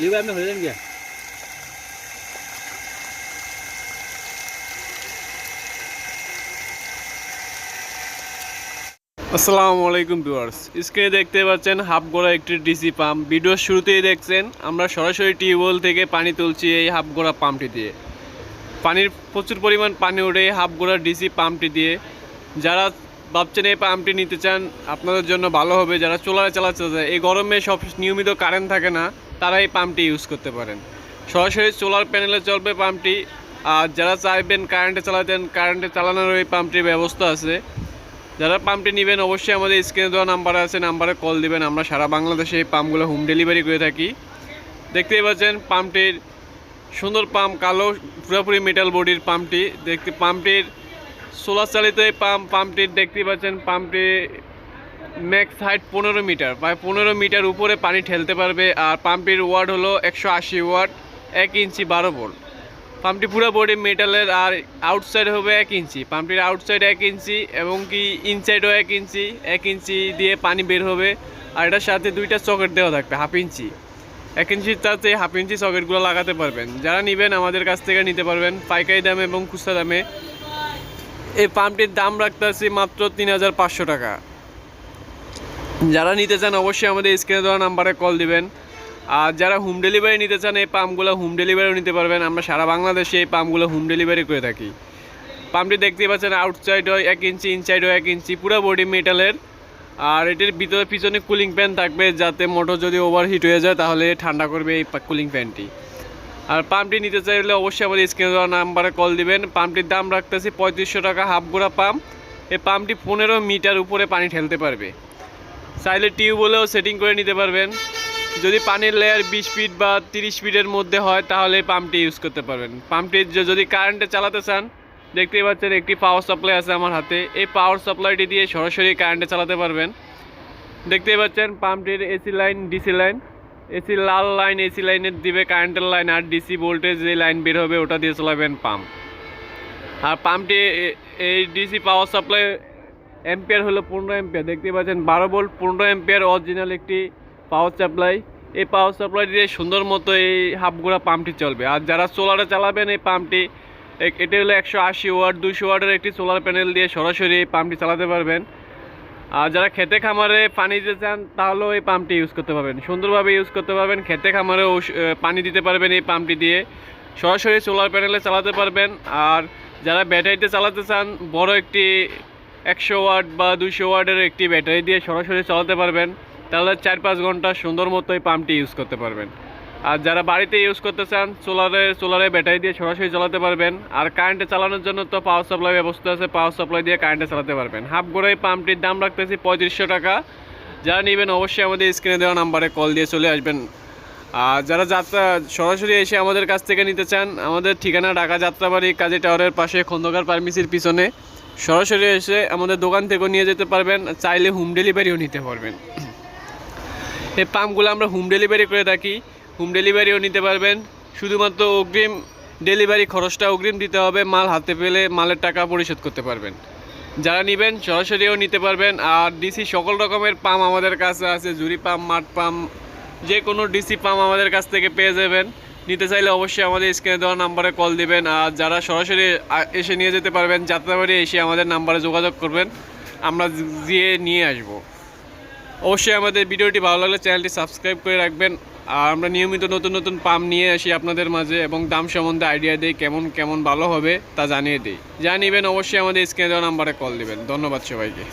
লিবা আপনি হয়ে যান গিয়া আসসালামু আলাইকুম ভিউয়ার্স। স্ক্রিনে দেখতে পাচ্ছেন হাফ গোড়া একটি ডিসি পাম্প ভিডিওর শুরুতেই দেখছেন, আমরা সরাসরি টিউবওয়েল থেকে পানি তুলছি এই হাফ গোড়া পাম্পটি দিয়ে। পানির প্রচুর পরিমাণ পানি ওঠে এই হাফ গোড়া ডিসি পাম্পটি দিয়ে। যারা ভাবছেন এই পাম্পটি নিতে চান, আপনাদের জন্য ভালো হবে। যারা চোলারে চালাতে চায় এই গরমে সব নিয়মিত কারেন্ট থাকে না। তারা এই পাম্পটি ইউজ করতে পারেন। সরাসরি সোলার প্যানেলে চলবে পাম্পটি। আর যারা চাইবেন কারেন্টে চালাতেন কারেন্টে চালানোর ওই পাম্পটির ব্যবস্থা আছে। যারা পাম্পটি নেবেন অবশ্যই আমাদের স্ক্রিনে দেওয়া নাম্বার আছে নাম্বারে কল দিবেন। আমরা সারা বাংলাদেশে এই পাম্পগুলো হোম ডেলিভারি করে থাকি। দেখতেই পাচ্ছেন পাম্পটির সুন্দর পাম্প, কালো, পুরোপুরি মেটাল বডির পাম্পটি। দেখতে, পাম্পটির সোলার চালিত এই পাম্প, পাম্পটির দেখতেই পাচ্ছেন পাম্পটি ম্যাক্স হাইট পনেরো মিটার প্রায় পনেরো মিটার উপরে পানি ঠেলতে পারবে, আর পাম্পটির ওয়াট হলো একশো আশি ওয়াট এক ইঞ্চি বারো ভোল্ট পাম্পটি পুরো বডি মেটালের আর আউটসাইড হবে এক ইঞ্চি। পাম্পটির আউটসাইড এক ইঞ্চি, এবং কি ইনসাইডও এক ইঞ্চি এক ইঞ্চি দিয়ে পানি বের হবে, আর এটার সাথে দুইটা সকেট দেওয়া থাকবে হাফ ইঞ্চি। এক ইঞ্চির সাথে হাফ ইঞ্চি সকেটগুলো লাগাতে পারবেন। যারা নেবেন, আমাদের কাছ থেকে নিতে পারবেন, পাইকারি দামে এবং খুচরা দামে। এই পাম্পটির দাম রাখতে রাখতেছি মাত্র তিন হাজার পাঁচশো টাকা। যারা নিতে চান অবশ্যই আমাদের স্ক্রিনে দেওয়া নাম্বারে কল দিবেন। আর যারা হোম ডেলিভারি নিতে চান, এই পাম্পগুলো হোম ডেলিভারিও নিতে পারবেন। আমরা সারা বাংলাদেশে এই পাম্পগুলো হোম ডেলিভারি করে থাকি। পাম্পটি দেখতেই পাচ্ছেন আউটসাইড হয় এক ইঞ্চি ইনসাইড হয় এক ইঞ্চি পুরো বডি মেটালের আর এটির ভিতরে, পিছনে কুলিং ফ্যান থাকবে, যাতে মোটর যদি ওভারহিট হয়ে যায়, তাহলে ঠান্ডা করবে এই কুলিং ফ্যানটি আর পাম্পটি নিতে চাইলে অবশ্যই আমাদের স্ক্রিনে দেওয়া নাম্বারে কল দিবেন। পাম্পটির দাম রাখতেছি পঁয়ত্রিশশো টাকা হাফ গোড়া পাম্প। এই পাম্পটি পনেরো মিটার উপরে পানি ঠেলতে পারবে। চাইলে টিউবওয়েলেও সেটিং করে নিতে পারবেন। যদি পানির লেয়ার বিশ ফিট বা তিরিশ ফিটের মধ্যে হয়, তাহলে পাম্পটি ইউজ করতে পারবেন। পাম্পটি যদি কারেন্টে চালাতে চান, দেখতেই পাচ্ছেন একটি পাওয়ার সাপ্লাই আছে আমার হাতে। এই পাওয়ার সাপ্লাইটি দিয়ে সরাসরি কারেন্টে চালাতে পারবেন। দেখতেই পাচ্ছেন পাম্পটির AC line DC line AC লাল লাইন এসি লাইনের দিবে কারেন্টের লাইন আর ডিসি ভোল্টেজ যে লাইন বের হবে, ওটা দিয়ে চালাবেন পাম্প আর পাম্পটি এই ডিসি পাওয়ার সাপ্লাই এম্পিয়ার হলো পনেরো এম্পিয়ার দেখতে পাচ্ছেন, বারো ভোল্ট পনেরো এম্পিয়ার অরিজিনাল একটি পাওয়ার সাপ্লাই এই পাওয়ার সাপ্লাই দিয়ে সুন্দর মতো এই হাফগুড়া পাম্পটি চলবে। আর যারা সোলারে চালাবেন এই পাম্পটি এটি হলো একশো আশি ওয়াট দুশো ওয়াটের একটি সোলার প্যানেল দিয়ে সরাসরি এই পাম্পটি চালাতে পারবেন। আর যারা খেতে খামারে পানি দিতে চান, তাহলেও এই পাম্পটি ইউজ করতে পারবেন। সুন্দরভাবে ইউজ করতে পারবেন, খেতে খামারে পানি দিতে পারবেন এই পাম্পটি দিয়ে। সরাসরি সোলার প্যানেলে চালাতে পারবেন। আর যারা ব্যাটারিতে চালাতে চান, বড় একটি একশো ওয়াট বা দুশো ওয়াটের একটি ব্যাটারি দিয়ে সরাসরি চালাতে পারবেন। তাহলে চার পাঁচ ঘণ্টা সুন্দর মতো এই পাম্পটি ইউজ করতে পারবেন। আর যারা বাড়িতে ইউজ করতে চান সোলারে সোলারে ব্যাটারি দিয়ে সরাসরি চালাতে পারবেন। আর কারেন্টে চালানোর জন্য তো পাওয়ার সাপ্লাই ব্যবস্থা আছে পাওয়ার সাপ্লাই দিয়ে কারেন্টে চালাতে পারবেন। হাফ গোড়া এই পাম্পটির দাম রাখতেছি পঁয়ত্রিশশো টাকা। যারা নেবেন অবশ্যই আমাদের স্ক্রিনে দেওয়া নাম্বারে কল দিয়ে চলে আসবেন। আর যারা যাত্রা, সরাসরি এসে আমাদের কাছ থেকে নিতে চান, আমাদের ঠিকানা ঢাকা যাত্রাবাড়ি, কাজী টাওয়ারের পাশে খন্দকার ফার্মেসির পিছনে। সরাসরি এসে আমাদের দোকান থেকেও নিয়ে যেতে পারবেন, চাইলে হোম ডেলিভারিও নিতে পারবেন। এই পাম্পগুলো আমরা হোম ডেলিভারি করে থাকি। হোম ডেলিভারিও নিতে পারবেন। শুধুমাত্র অগ্রিম ডেলিভারি খরচটা অগ্রিম দিতে হবে, মাল হাতে পেলে মালের টাকা পরিশোধ করতে পারবেন। যারা নেবেন, সরাসরিও নিতে পারবেন। আর ডিসি সকল রকমের পাম্প আমাদের কাছে আছে জুরি পাম্প, মাঠ পাম্প যে কোনো ডিসি পাম্প আমাদের কাছ থেকে পেয়ে যাবেন। নিতে চাইলে অবশ্যই আমাদের স্ক্রিনে দেওয়া নাম্বারে কল দিবেন। আর যারা সরাসরি এসে নিয়ে যেতে পারবেন, যাত্রাবাড়ি এসে আমাদের নাম্বারে যোগাযোগ করবেন। আমরা গিয়ে নিয়ে আসব। অবশ্যই আমাদের ভিডিওটি ভালো লাগলে চ্যানেলটি সাবস্ক্রাইব করে রাখবেন। আর আমরা নিয়মিত নতুন নতুন পাম্প নিয়ে আসি আপনাদের মাঝে এবং দাম সম্বন্ধে আইডিয়া দিই কেমন কেমন ভালো হবে তা জানিয়ে দিই। যা নেবেন অবশ্যই আমাদের স্ক্রিনে দেওয়া নাম্বারে কল দিবেন। ধন্যবাদ সবাইকে।